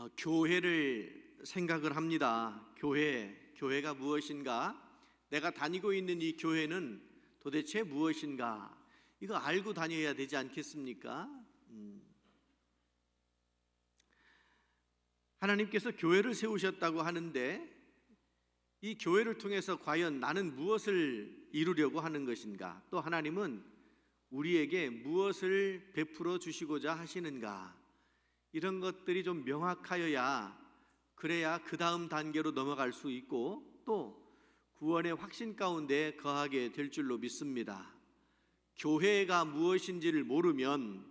어, 교회를 생각을 합니다. 교회, 교회가 무엇인가? 내가 다니고 있는 이 교회는 도대체 무엇인가? 이거 알고 다녀야 되지 않겠습니까? 음. 하나님께서 교회를 세우셨다고 하는데 이 교회를 통해서 과연 나는 무엇을 이루려고 하는 것인가? 또 하나님은 우리에게 무엇을 베풀어 주시고자 하시는가? 이런 것들이 좀 명확하여야 그래야 그 다음 단계로 넘어갈 수 있고 또 구원의 확신 가운데 거하게 될 줄로 믿습니다. 교회가 무엇인지를 모르면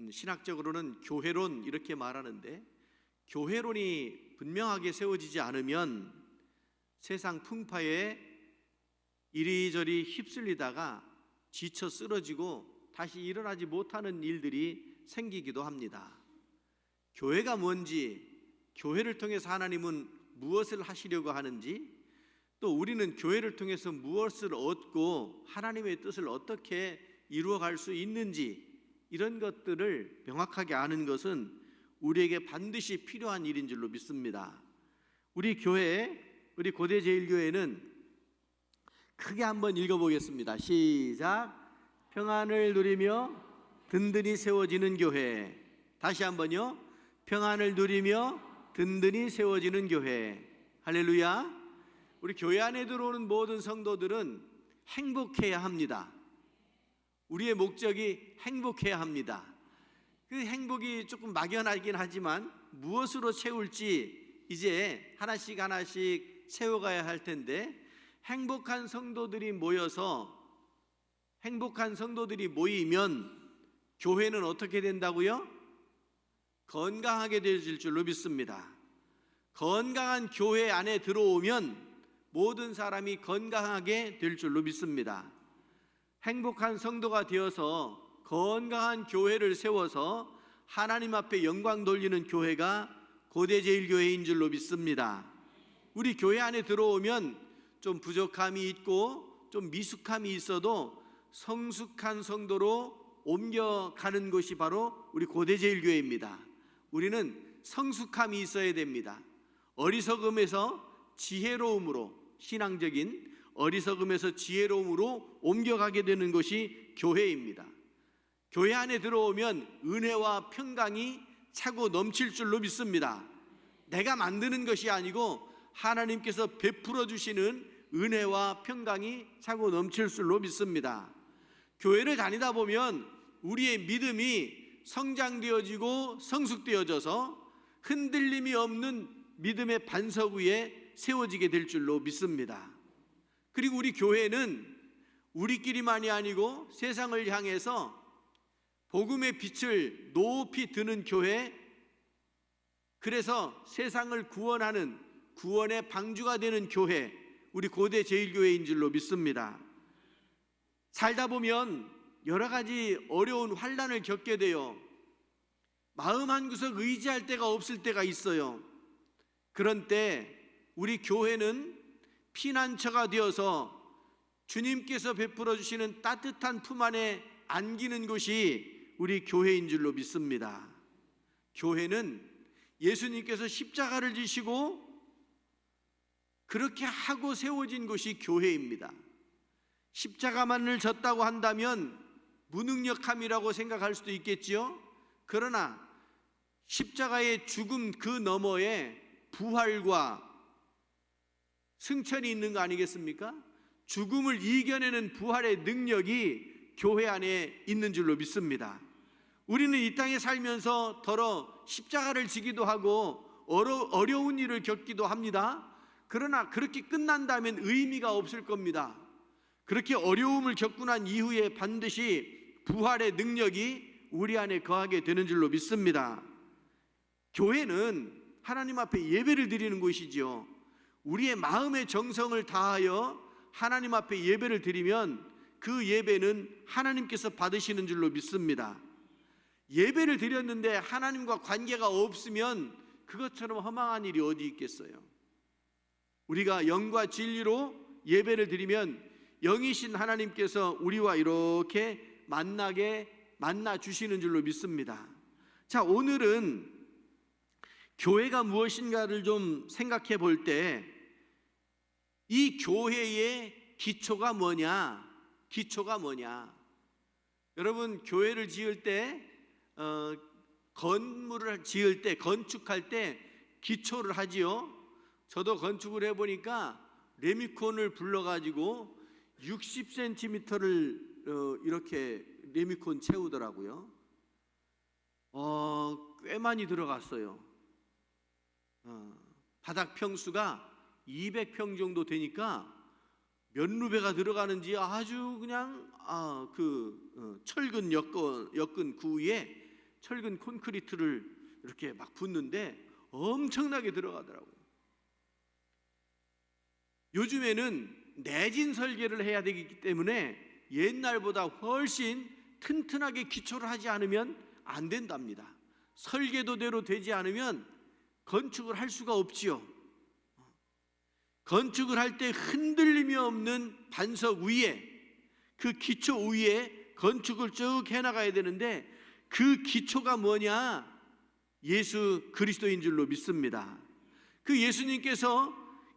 음, 신학적으로는 교회론 이렇게 말하는데 교회론이 분명하게 세워지지 않으면 세상 풍파에 이리저리 휩쓸리다가 지쳐 쓰러지고 다시 일어나지 못하는 일들이 생기기도 합니다. 교회가 뭔지, 교회를 통해서 하나님은 무엇을 하시려고 하는지, 또 우리는 교회를 통해서 무엇을 얻고 하나님의 뜻을 어떻게 이루어갈 수 있는지 이런 것들을 명확하게 아는 것은 우리에게 반드시 필요한 일인 줄로 믿습니다. 우리 교회, 우리 고대 제일교회는 크게 한번 읽어보겠습니다. 시작. 평안을 누리며 든든히 세워지는 교회. 다시 한번요. 평안을 누리며 든든히 세워지는 교회. 할렐루야. 우리 교회 안에 들어오는 모든 성도들은 행복해야 합니다. 우리의 목적이 행복해야 합니다. 그 행복이 조금 막연하긴 하지만 무엇으로 채울지 이제 하나씩 하나씩 세워가야 할 텐데 행복한 성도들이 모여서 행복한 성도들이 모이면 교회는 어떻게 된다고요? 건강하게 되질 줄로 믿습니다. 건강한 교회 안에 들어오면 모든 사람이 건강하게 될 줄로 믿습니다. 행복한 성도가 되어서 건강한 교회를 세워서 하나님 앞에 영광 돌리는 교회가 고대 제일교회인 줄로 믿습니다. 우리 교회 안에 들어오면 좀 부족함이 있고 좀 미숙함이 있어도 성숙한 성도로 옮겨가는 것이 바로 우리 고대 제일교회입니다. 우리는 성숙함이 있어야 됩니다. 어리석음에서 지혜로움으로 신앙적인 어리석음에서 지혜로움으로 옮겨가게 되는 것이 교회입니다. 교회 안에 들어오면 은혜와 평강이 차고 넘칠 줄로 믿습니다. 내가 만드는 것이 아니고 하나님께서 베풀어 주시는 은혜와 평강이 차고 넘칠 줄로 믿습니다. 교회를 다니다 보면 우리의 믿음이 성장되어지고 성숙되어져서 흔들림이 없는 믿음의 반석 위에 세워지게 될 줄로 믿습니다. 그리고 우리 교회는 우리끼리만이 아니고 세상을 향해서 복음의 빛을 높이 드는 교회, 그래서 세상을 구원하는 구원의 방주가 되는 교회, 우리 고대 제일교회인 줄로 믿습니다. 살다 보면 여러 가지 어려운 환란을 겪게 돼요. 마음 한 구석 의지할 데가 없을 때가 있어요. 그런 때 우리 교회는 피난처가 되어서 주님께서 베풀어 주시는 따뜻한 품 안에 안기는 곳이 우리 교회인 줄로 믿습니다. 교회는 예수님께서 십자가를 지시고 그렇게 하고 세워진 곳이 교회입니다. 십자가만을 졌다고 한다면 무능력함이라고 생각할 수도 있겠지요. 그러나 십자가의 죽음 그 너머에 부활과 승천이 있는 거 아니겠습니까? 죽음을 이겨내는 부활의 능력이 교회 안에 있는 줄로 믿습니다. 우리는 이 땅에 살면서 더러 십자가를 지기도 하고 어려, 어려운 일을 겪기도 합니다. 그러나 그렇게 끝난다면 의미가 없을 겁니다. 그렇게 어려움을 겪고 난 이후에 반드시 부활의 능력이 우리 안에 거하게 되는 줄로 믿습니다. 교회는 하나님 앞에 예배를 드리는 곳이지요. 우리의 마음의 정성을 다하여 하나님 앞에 예배를 드리면 그 예배는 하나님께서 받으시는 줄로 믿습니다. 예배를 드렸는데 하나님과 관계가 없으면 그것처럼 허망한 일이 어디 있겠어요? 우리가 영과 진리로 예배를 드리면 영이신 하나님께서 우리와 이렇게 만나게 만나 주시는 줄로 믿습니다. 자, 오늘은 교회가 무엇인가를 좀 생각해 볼 때 이 교회의 기초가 뭐냐? 기초가 뭐냐? 여러분 교회를 지을 때 어, 건물을 지을 때 건축할 때 기초를 하지요. 저도 건축을 해 보니까 레미콘을 불러 가지고 60cm를 어, 이렇게 레미콘 채우더라고요. 어, 꽤 많이 들어갔어요. 어, 바닥 평수가 200평 정도 되니까 몇 루베가 들어가는지 아주 그냥 아, 그 어, 철근 엮은, 엮은 구 위에 철근 콘크리트를 이렇게 막 붓는데 엄청나게 들어가더라고요. 요즘에는 내진 설계를 해야 되기 때문에 옛날보다 훨씬 튼튼하게 기초를 하지 않으면 안 된답니다. 설계도대로 되지 않으면 건축을 할 수가 없지요. 건축을 할 때 흔들림이 없는 반석 위에 그 기초 위에 건축을 쭉 해나가야 되는데 그 기초가 뭐냐? 예수 그리스도인 줄로 믿습니다. 그 예수님께서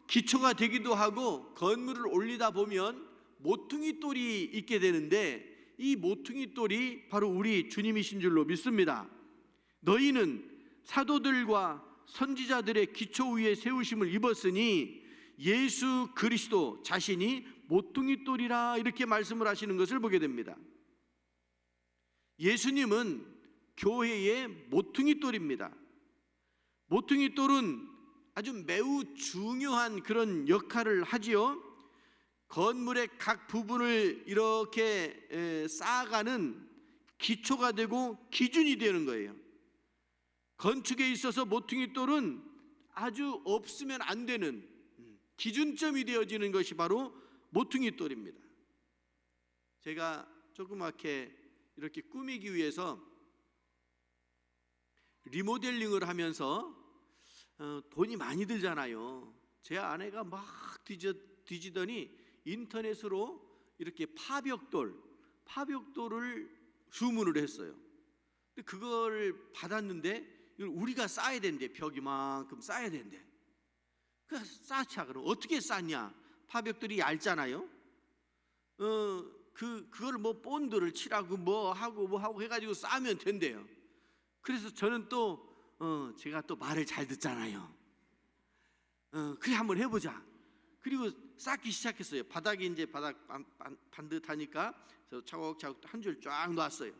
기초가 되기도 하고 건물을 올리다 보면 모퉁이 돌이 있게 되는데 이 모퉁이 돌이 바로 우리 주님이신 줄로 믿습니다. 너희는 사도들과 선지자들의 기초 위에 세우심을 입었으니 예수 그리스도 자신이 모퉁이 돌이라 이렇게 말씀을 하시는 것을 보게 됩니다. 예수님은 교회의 모퉁이 돌입니다. 모퉁이 돌은 아주 매우 중요한 그런 역할을 하지요. 건물의 각 부분을 이렇게 에, 쌓아가는 기초가 되고 기준이 되는 거예요. 건축에 있어서 모퉁이 돌은 아주 없으면 안 되는 음, 기준점이 되어지는 것이 바로 모퉁이 돌입니다. 제가 조그맣게 이렇게 꾸미기 위해서 리모델링을 하면서 어, 돈이 많이 들잖아요. 제 아내가 막 뒤지더니 인터넷으로 이렇게 파벽돌, 파벽돌을 주문을 했어요. 근데 그걸 받았는데 이걸 우리가 쌓아야 된대. 벽 이만큼 쌓아야 된대. 그 쌓자 그럼 어떻게 쌓냐? 파벽돌이 얇잖아요. 어, 그 그걸 뭐 본드를 칠하고 뭐 하고 뭐 하고 해 가지고 쌓으면 된대요. 그래서 저는 또 어, 제가 또 말을 잘 듣잖아요. 어, 그래 한번 해 보자. 그리고 쌓기 시작했어요. 바닥에 이제 바닥 반듯하니까 저 차곡차곡 한 줄 쫙 놨어요.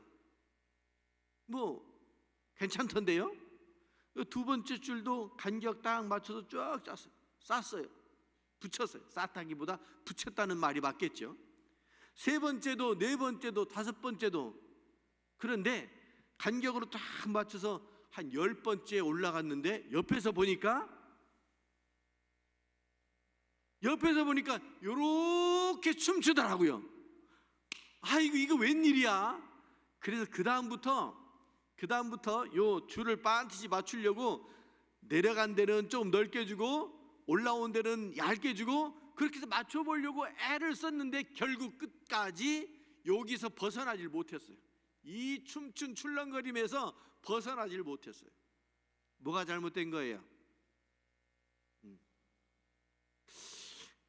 뭐 괜찮던데요? 그두 번째 줄도 간격 딱 맞춰서 쫙 짰어요. 쌌어요. 붙였어요. 쌓다기보다 붙였다는 말이 맞겠죠. 세 번째도 네 번째도 다섯 번째도 그런데 간격으로 딱 맞춰서 한 열 번째 올라갔는데 옆에서 보니까 옆에서 보니까 요렇게 춤추더라고요. 아이고 이거 웬일이야? 그래서 그 다음부터 그 다음부터 요 줄을 반드시 맞추려고 내려간 데는 좀 넓게 주고 올라온 데는 얇게 주고 그렇게 해서 맞춰보려고 애를 썼는데 결국 끝까지 여기서 벗어나질 못했어요. 이 춤춘 출렁거림에서 벗어나질 못했어요. 뭐가 잘못된 거예요? 음.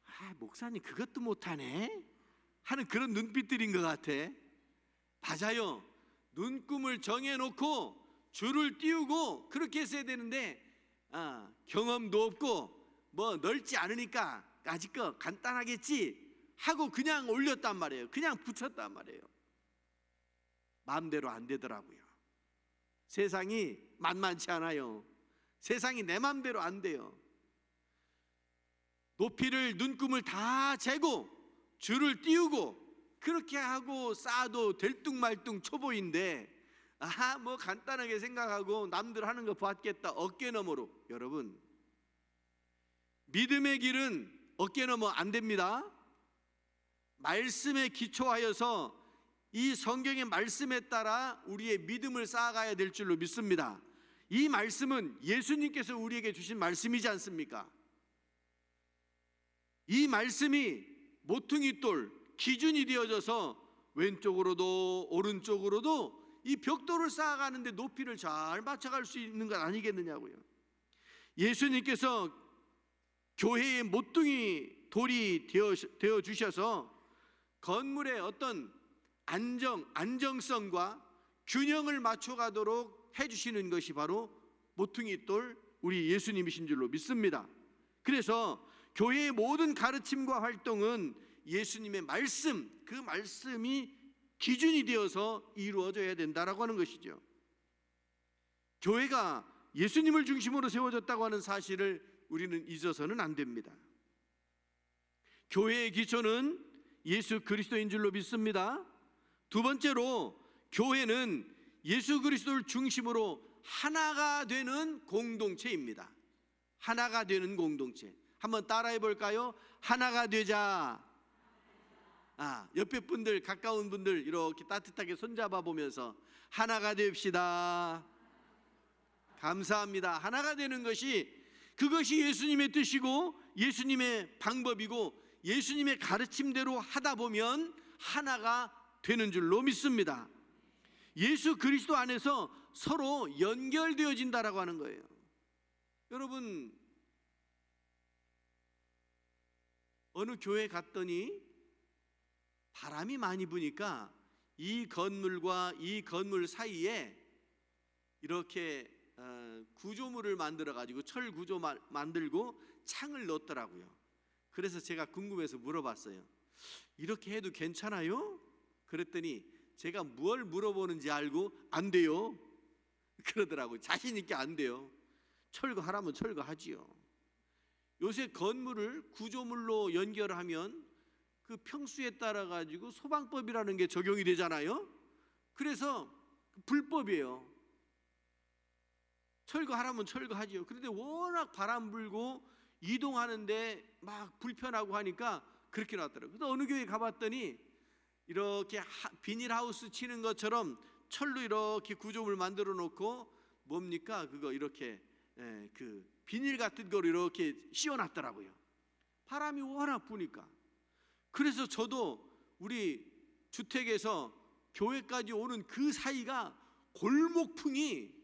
아, 목사님 그것도 못하네 하는 그런 눈빛들인 것 같아. 맞아요. 눈금을 정해놓고 줄을 띄우고 그렇게 했어야 되는데 아, 경험도 없고 뭐 넓지 않으니까 아직 거 간단하겠지 하고 그냥 올렸단 말이에요. 그냥 붙였단 말이에요. 마음대로 안 되더라고요. 세상이 만만치 않아요. 세상이 내 마음대로 안 돼요. 높이를 눈금을 다 재고 줄을 띄우고 그렇게 하고 쌓아도 될뚱말뚱 초보인데 아하 뭐 간단하게 생각하고 남들 하는 거 봤겠다 어깨 너머로 여러분 믿음의 길은 어깨 너머 안 됩니다. 말씀에 기초하여서 이 성경의 말씀에 따라 우리의 믿음을 쌓아가야 될 줄로 믿습니다. 이 말씀은 예수님께서 우리에게 주신 말씀이지 않습니까? 이 말씀이 모퉁이 돌 기준이 되어져서 왼쪽으로도 오른쪽으로도 이 벽돌을 쌓아가는데 높이를 잘 맞춰갈 수 있는 것 아니겠느냐고요. 예수님께서 교회의 모퉁이 돌이 되어, 주셔서 건물의 어떤 안정, 안정성과 균형을 맞춰가도록 해주시는 것이 바로 모퉁이 돌 우리 예수님이신 줄로 믿습니다. 그래서 교회의 모든 가르침과 활동은 예수님의 말씀, 그 말씀이 기준이 되어서 이루어져야 된다라고 하는 것이죠. 교회가 예수님을 중심으로 세워졌다고 하는 사실을 우리는 잊어서는 안 됩니다. 교회의 기초는 예수 그리스도인 줄로 믿습니다. 두 번째로 교회는 예수 그리스도를 중심으로 하나가 되는 공동체입니다. 하나가 되는 공동체. 한번 따라해 볼까요? 하나가 되자. 아, 옆에 분들 가까운 분들 이렇게 따뜻하게 손잡아 보면서 하나가 됩시다. 감사합니다. 하나가 되는 것이 그것이 예수님의 뜻이고 예수님의 방법이고 예수님의 가르침대로 하다 보면 하나가 되는 줄로 믿습니다. 예수 그리스도 안에서 서로 연결되어진다라고 하는 거예요. 여러분 어느 교회 갔더니 바람이 많이 부니까 이 건물과 이 건물 사이에 이렇게 어, 구조물을 만들어 가지고 철 구조 마- 만들고 창을 넣었더라고요. 그래서 제가 궁금해서 물어봤어요. 이렇게 해도 괜찮아요? 그랬더니 제가 뭘 물어보는지 알고 안 돼요. 그러더라고요. 자신 있게 안 돼요. 철거하라면 철거하지요. 요새 건물을 구조물로 연결하면 그 평수에 따라 가지고 소방법이라는 게 적용이 되잖아요. 그래서 불법이에요. 철거하라면 철거하지요. 그런데 워낙 바람 불고 이동하는데 막 불편하고 하니까 그렇게 놨더라고요. 그래서 어느 교회 가봤더니 이렇게 하- 비닐하우스 치는 것처럼 철로 이렇게 구조물 만들어 놓고 뭡니까 그거 이렇게 예, 그 비닐 같은 거를 이렇게 씌워놨더라고요. 바람이 워낙 부니까. 그래서 저도 우리 주택에서 교회까지 오는 그 사이가 골목풍이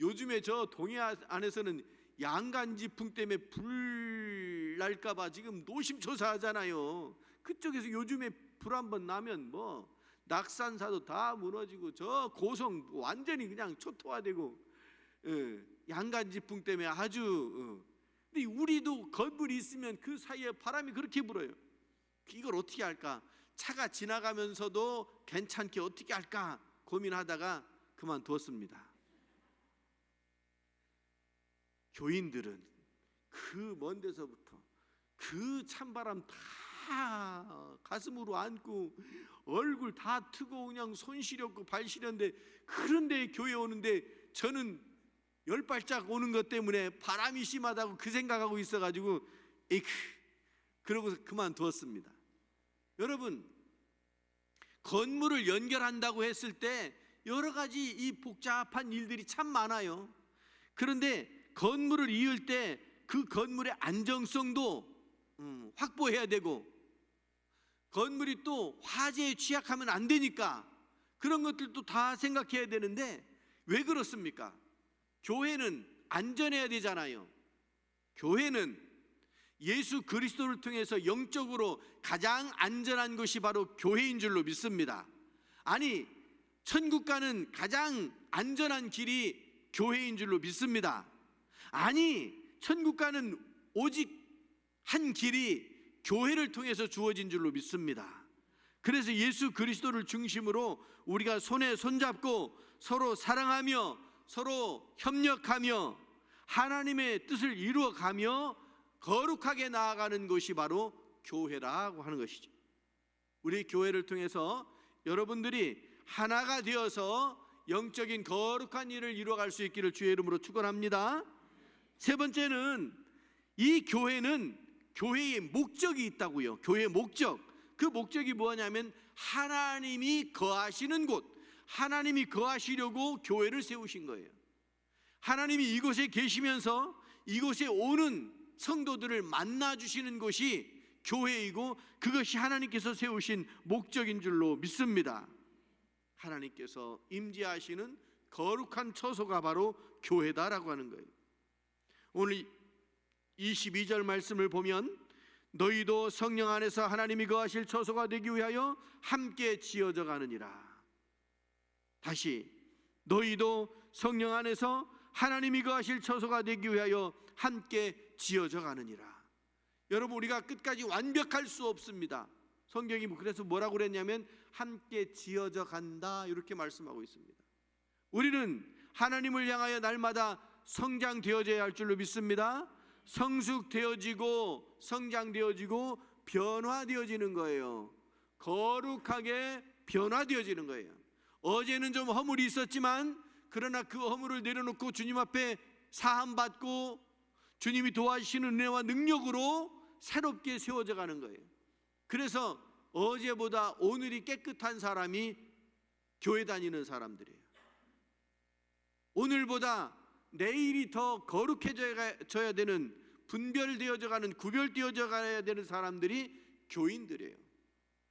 요즘에 저 동해 안에서는 양간지풍 때문에 불 날까봐 지금 노심초사하잖아요. 그쪽에서 요즘에 불 한 번 나면 뭐 낙산사도 다 무너지고 저 고성 완전히 그냥 초토화되고 예, 양간지풍 때문에 아주 어. 근데 우리도 건물이 있으면 그 사이에 바람이 그렇게 불어요. 이걸 어떻게 할까? 차가 지나가면서도 괜찮게 어떻게 할까 고민하다가 그만두었습니다. 교인들은 그 먼 데서부터 그 찬바람 다 가슴으로 안고 얼굴 다 트고 그냥 손 시렸고 발 시렸는데 그런데 교회 오는데 저는 열 발짝 오는 것 때문에 바람이 심하다고 그 생각하고 있어가지고 에이크 그러고서 그만두었습니다. 여러분 건물을 연결한다고 했을 때 여러 가지 이 복잡한 일들이 참 많아요. 그런데 건물을 이을 때 그 건물의 안정성도 음, 확보해야 되고 건물이 또 화재에 취약하면 안 되니까 그런 것들도 다 생각해야 되는데 왜 그렇습니까? 교회는 안전해야 되잖아요. 교회는 예수 그리스도를 통해서 영적으로 가장 안전한 것이 바로 교회인 줄로 믿습니다. 아니, 천국 가는 가장 안전한 길이 교회인 줄로 믿습니다. 아니, 천국 가는 오직 한 길이 교회를 통해서 주어진 줄로 믿습니다. 그래서 예수 그리스도를 중심으로 우리가 손에 손잡고 서로 사랑하며 서로 협력하며 하나님의 뜻을 이루어 가며 거룩하게 나아가는 것이 바로 교회라고 하는 것이죠. 우리 교회를 통해서 여러분들이 하나가 되어서 영적인 거룩한 일을 이루어갈 수 있기를 주의 이름으로 축원합니다. 세 번째는 이 교회는 교회의 목적이 있다고요. 교회의 목적. 그 목적이 뭐냐면 하나님이 거하시는 곳, 하나님이 거하시려고 교회를 세우신 거예요. 하나님이 이곳에 계시면서 이곳에 오는 성도들을 만나 주시는 곳이 교회이고 그것이 하나님께서 세우신 목적인 줄로 믿습니다. 하나님께서 임재하시는 거룩한 처소가 바로 교회다라고 하는 거예요. 오늘 22절 말씀을 보면 너희도 성령 안에서 하나님이 거하실 처소가 되기 위하여 함께 지어져 가느니라. 다시 너희도 성령 안에서 하나님이 거하실 처소가 되기 위하여 함께 지어져 가느니라. 여러분 우리가 끝까지 완벽할 수 없습니다. 성경이 뭐 그래서 뭐라고 그랬냐면 함께 지어져 간다 이렇게 말씀하고 있습니다. 우리는 하나님을 향하여 날마다 성장되어져야 할 줄로 믿습니다. 성숙되어지고 성장되어지고 변화되어지는 거예요. 거룩하게 변화되어지는 거예요. 어제는 좀 허물이 있었지만 그러나 그 허물을 내려놓고 주님 앞에 사함 받고 주님이 도와주시는 은혜와 능력으로 새롭게 세워져 가는 거예요. 그래서 어제보다 오늘이 깨끗한 사람이 교회 다니는 사람들이에요. 오늘보다 내일이 더 거룩해져야 되는 분별되어져 가는 구별되어져 가야 되는 사람들이 교인들이에요.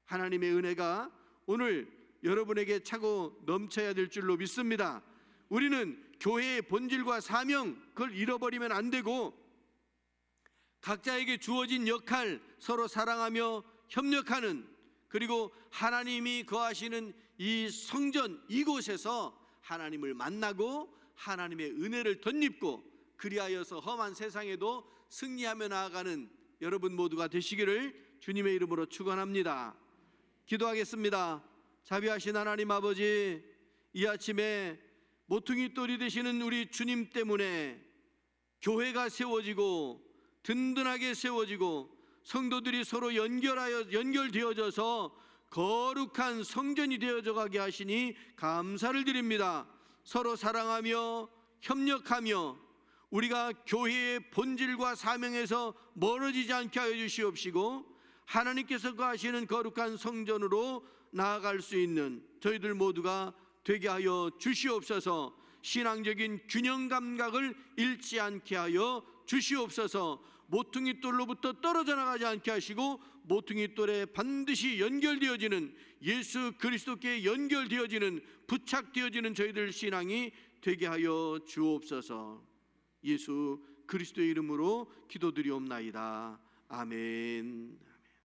하나님의 은혜가 오늘 여러분에게 차고 넘쳐야 될 줄로 믿습니다. 우리는 교회의 본질과 사명 그걸 잃어버리면 안 되고 각자에게 주어진 역할 서로 사랑하며 협력하는 그리고 하나님이 거하시는 이 성전 이곳에서 하나님을 만나고 하나님의 은혜를 덧입고 그리하여서 험한 세상에도 승리하며 나아가는 여러분 모두가 되시기를 주님의 이름으로 축원합니다. 기도하겠습니다. 자비하신 하나님 아버지 이 아침에 모퉁이 돌이 되시는 우리 주님 때문에 교회가 세워지고 든든하게 세워지고 성도들이 서로 연결하여 연결되어져서 거룩한 성전이 되어져 가게 하시니 감사를 드립니다. 서로 사랑하며 협력하며 우리가 교회의 본질과 사명에서 멀어지지 않게 하여 주시옵시고 하나님께서 거하시는 거룩한 성전으로 나아갈 수 있는 저희들 모두가 되게 하여 주시옵소서. 신앙적인 균형 감각을 잃지 않게 하여 주시옵소서. 모퉁이 돌로부터 떨어져 나가지 않게 하시고 모퉁이 돌에 반드시 연결되어지는 예수 그리스도께 연결되어지는 부착되어지는 저희들 신앙이 되게 하여 주옵소서. 예수 그리스도의 이름으로 기도드리옵나이다. 아멘